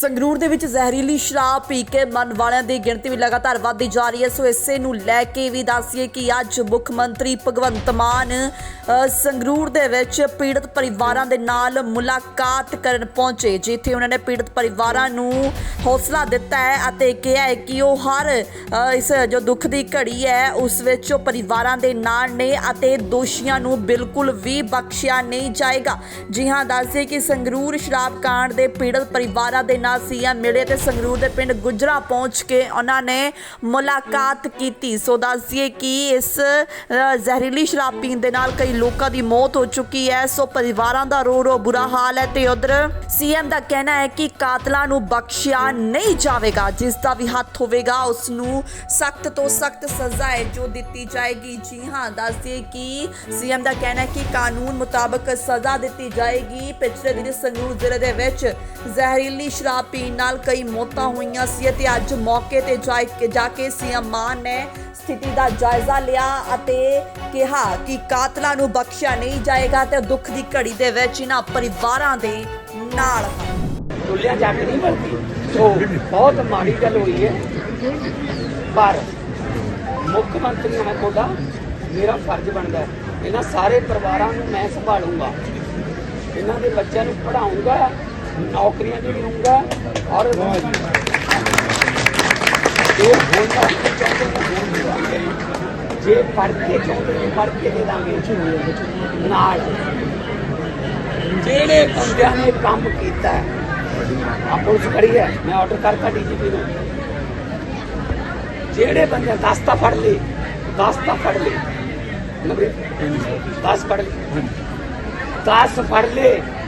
ਸੰਗਰੂਰ ਦੇ ਵਿੱਚ ਜ਼ਹਿਰੀਲੀ ਸ਼ਰਾਬ ਪੀ ਕੇ ਮਰਨ ਵਾਲਿਆਂ ਦੀ ਗਿਣਤੀ ਵੀ ਲਗਾਤਾਰ ਵਧਦੀ ਜਾ ਰਹੀ ਹੈ। ਸੋ ਇਸੇ ਨੂੰ ਲੈ ਕੇ ਵੀ ਦੱਸੀਏ ਕਿ ਅੱਜ ਮੁੱਖ ਮੰਤਰੀ ਭਗਵੰਤ ਮਾਨ ਸੰਗਰੂਰ ਦੇ ਵਿੱਚ ਪੀੜਤ ਪਰਿਵਾਰਾਂ ਦੇ ਨਾਲ ਮੁਲਾਕਾਤ ਕਰਨ ਪਹੁੰਚੇ, ਜਿੱਥੇ ਉਹਨਾਂ ਨੇ ਪੀੜਤ ਪਰਿਵਾਰਾਂ ਨੂੰ ਹੌਸਲਾ ਦਿੱਤਾ ਹੈ ਅਤੇ ਕਿਹਾ ਹੈ ਕਿ ਉਹ ਹਰ ਇਸ ਜੋ ਦੁੱਖ ਦੀ ਘੜੀ ਹੈ, ਉਸ ਵਿੱਚ ਉਹ ਪਰਿਵਾਰਾਂ ਦੇ ਨਾਲ ਨੇ ਅਤੇ ਦੋਸ਼ੀਆਂ ਨੂੰ ਬਿਲਕੁਲ ਵੀ ਬਖਸ਼ਿਆ ਨਹੀਂ ਜਾਏਗਾ। ਜੀ ਹਾਂ, ਦੱਸਦੇ ਕਿ ਸੰਗਰੂਰ ਸ਼ਰਾਬ ਕਾਂਡ ਦੇ ਪੀੜਤ ਪਰਿਵਾਰਾਂ ਦੇ ਨਾਲ ਸੀਐਮ ਮਿਲੇ ਤੇ ਸੰਗਰੂਰ ਦੇ ਪਿੰਡ ਗੁਜਰਾ ਪਹੁੰਚ ਕੇ ਉਹਨਾਂ ਨੇ ਮੁਲਾਕਾਤ ਕੀਤੀ। ਸੋ ਦੱਸਦੀਏ ਕਿ ਇਸ ਜ਼ਹਿਰੀਲੀ ਸ਼ਰਾਬ ਪੀਣ ਦੇ ਨਾਲ ਕਈ ਲੋਕਾਂ ਦੀ ਮੌਤ ਹੋ ਚੁੱਕੀ ਹੈ। ਸੋ ਪਰਿਵਾਰਾਂ ਦਾ ਰੋ ਰੋ ਬੁਰਾ ਹਾਲ ਹੈ ਤੇ ਉਧਰ ਸੀਐਮ ਦਾ ਕਹਿਣਾ ਹੈ ਕਿ ਕਾਤਲਾਂ ਨੂੰ ਬਖਸ਼ਿਆ ਨਹੀਂ ਜਾਵੇਗਾ। ਜਿਸ ਦਾ ਵੀ ਹੱਥ ਹੋਵੇਗਾ, ਉਸ ਨੂੰ ਸਖਤ ਤੋਂ ਸਖਤ ਸਜ਼ਾ ਹੈ ਜੋ ਦਿੱਤੀ ਜਾਏਗੀ। ਜੀ ਹਾਂ, ਦੱਸਦੀਏ ਕਿ ਸੀਐਮ ਦਾ ਕਹਿਣਾ ਹੈ ਕਿ ਕਾਨੂੰਨ ਮੁਤਾਬਕ ਸਜ਼ਾ ਦਿੱਤੀ ਜਾਏਗੀ। ਪਿਛਲੇ ਦਿਨ ਸੰਗਰੂਰ ਜ਼ਿਲ੍ਹੇ ਦੇ ਵਿੱਚ ਜ਼ਹਿਰੀਲੀ ਸ਼ਰਾਬ ਪੀਣ ਨਾਲ ਕਈ ਮੌਤਾਂ ਹੋਈਆਂ ਸੀ ਤੇ ਅੱਜ ਮੌਕੇ ਤੇ ਜਾ ਕੇ ਸੀਐਮ ਮਾਨ ਨੇ ਸਥਿਤੀ ਦਾ ਜਾਇਜ਼ਾ ਲਿਆ ਅਤੇ ਕਿਹਾ ਕਿ ਕਾਤਲਾਂ ਨੂੰ ਬਖਸ਼ਿਆ ਨਹੀਂ ਜਾਏਗਾ ਤੇ ਦੁੱਖ ਦੀ ਘੜੀ ਦੇ ਵਿੱਚ ਇਹਨਾਂ ਪਰਿਵਾਰਾਂ ਦੇ ਨਾਲ ਹਨ। ਦੁੱਲਿਆ ਜੱਗ ਨਹੀਂ ਵਰਤੀ ਸੋ ਬਹੁਤ ਮਾੜੀ ਗੱਲ ਹੋਈ ਹੈ। ਪਰ ਮੁੱਖ ਮੰਤਰੀ ਹਾਂ ਤੁਹਾਡਾ ਮੇਰਾ ਫਰਜ਼ ਬਣਦਾ ਇਹਨਾਂ ਸਾਰੇ ਪਰਿਵਾਰਾਂ ਨੂੰ ਮੈਂ ਸੰਭਾਲੂੰਗਾ। ਇਹਨਾਂ ਦੇ ਬੱਚਿਆਂ ਨੂੰ ਪੜ੍ਹਾਉਂਗਾ। ਨੌਕਰੀਆਂ ਨੇ ਪੜ੍ਹ ਕੇ ਦੇ ਦਾਂਗੇ। ਨਾਲ। ਜਿਹੜੇ ਬੰਦਿਆਂ ਨੇ ਕੰਮ ਕੀਤਾ ਆ ਪੁਲਿਸ ਖੜੀ ਹੈ ਮੈਂ ਆਰਡਰ ਕਰਤਾ ਡੀਜੀਪੀ ਨੂੰ। ਜਿਹੜੇ ਬੰਦੇ 10 ਤਾਂ ਫੜ ਲਏ 10 ਤਾਂ ਫੜ ਲਏ। 10 ਫੜ ਲਏ। 10 ਫੜ ਲਏ।